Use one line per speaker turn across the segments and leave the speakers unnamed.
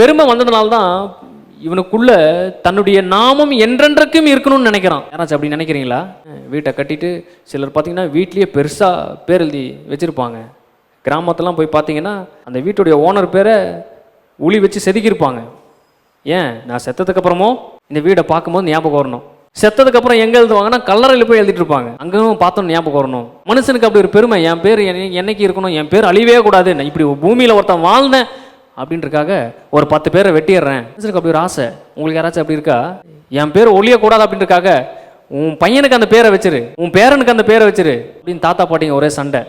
பெருமை வந்ததுனால தான் இவனுக்குள்ள தன்னுடைய நாமம் என்றென்றைக்கும் இருக்கணும்னு நினைக்கிறான். யாராச்சும் அப்படி நினைக்கிறீங்களா? வீட்டை கட்டிட்டு சிலர் பார்த்தீங்கன்னா வீட்லேயே பெருசாக பேர் எழுதி வச்சுருப்பாங்க. கிராமத்துலாம் போய் பார்த்தீங்கன்னா அந்த வீட்டுடைய ஓனர் பேரை உளி வச்சு செதுக்கியிருப்பாங்க. ஏன்? நான் செத்ததுக்கு அப்புறமும் இந்த வீடை பார்க்கும்போது ஞாபகம் வரணும். செத்ததுக்கு அப்புறம் எங்க எழுதுவாங்கன்னா கல்லறையில் போய் எழுதிட்டு இருப்பாங்க. அங்கேயும் பார்த்தோம் ஞாபகம் வரணும். மனுஷனுக்கு அப்படி ஒரு பெருமை என் பேர் என்னைக்கு இருக்கணும் என் பேர் அழியவே கூடாது இப்படி பூமியில் ஒருத்தன் வாழ்ந்தேன் அப்படின்றக்காக ஒரு பத்து பேரை வெட்டிடுறேன். மனுஷனுக்கு அப்படி ஒரு ஆசை. உங்களுக்கு யாராச்சும் அப்படி இருக்கா? என் பேர் ஒழியக்கூடாது அப்படின்றக்காக உன் பையனுக்கு அந்த பேரை வச்சிரு. உன் பேரனுக்கு அந்த பேரை வச்சிரு. அப்படின்னு தாத்தா பாட்டிங்க ஒரே சண்டை.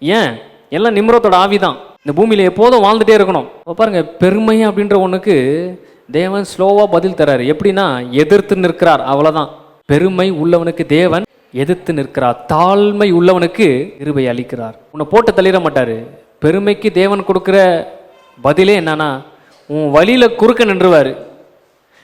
ஏன்? எல்லாம் நிம்ரத்தோட ஆவிதான். இந்த பூமியில எப்போதும் வாழ்ந்துட்டே இருக்கணும். அப்ப பாருங்க பெருமை அப்படின்ற ஒன்றுக்கு தேவன் ஸ்லோவாக பதில் தராரு எப்படின்னா எதிர்த்து நிற்கிறார். அவ்வளோதான் பெருமை உள்ளவனுக்கு தேவன் எதிர்த்து நிற்கிறார். தாழ்மை உள்ளவனுக்கு இருபை அளிக்கிறார். உன்னை போட்டு தள்ளிட மாட்டார். பெருமைக்கு தேவன் கொடுக்குற பதிலே என்னன்னா உன் வழியில் குறுக்க நின்றுவாரு.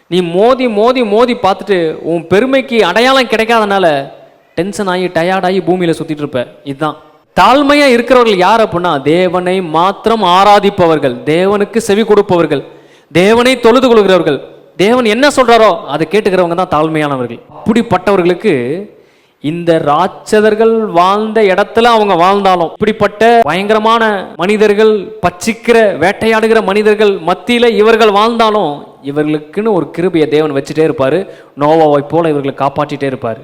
நீ மோதி மோதி மோதி பார்த்துட்டு உன் பெருமைக்கு அடையாளம் கிடைக்காதனால டென்ஷன் ஆகி டயர்ட் ஆகி சுற்றிட்டு இருப்ப. இதுதான். தாழ்மையாக இருக்கிறவர்கள் யார் அப்படின்னா தேவனை மாத்திரம் ஆராதிப்பவர்கள். தேவனுக்கு செவி கொடுப்பவர்கள். தேவனை தொழுது கொள்கிறவர்கள். தேவன் என்ன சொல்கிறாரோ அதை கேட்டுக்கிறவங்க தான் தாழ்மையானவர்கள். அப்படிப்பட்டவர்களுக்கு இந்த ராட்சதர்கள் வாழ்ந்த இடத்துல அவங்க வாழ்ந்தாலும் இப்படிப்பட்ட பயங்கரமான மனிதர்கள் பச்சிக்கிற வேட்டையாடுகிற மனிதர்கள் மத்தியில இவர்கள் வாழ்ந்தாலும் இவர்களுக்குன்னு ஒரு கிருபையை தேவன் வச்சுட்டே இருப்பாரு. நோவாவை போல இவர்களை காப்பாற்றிட்டே இருப்பாரு.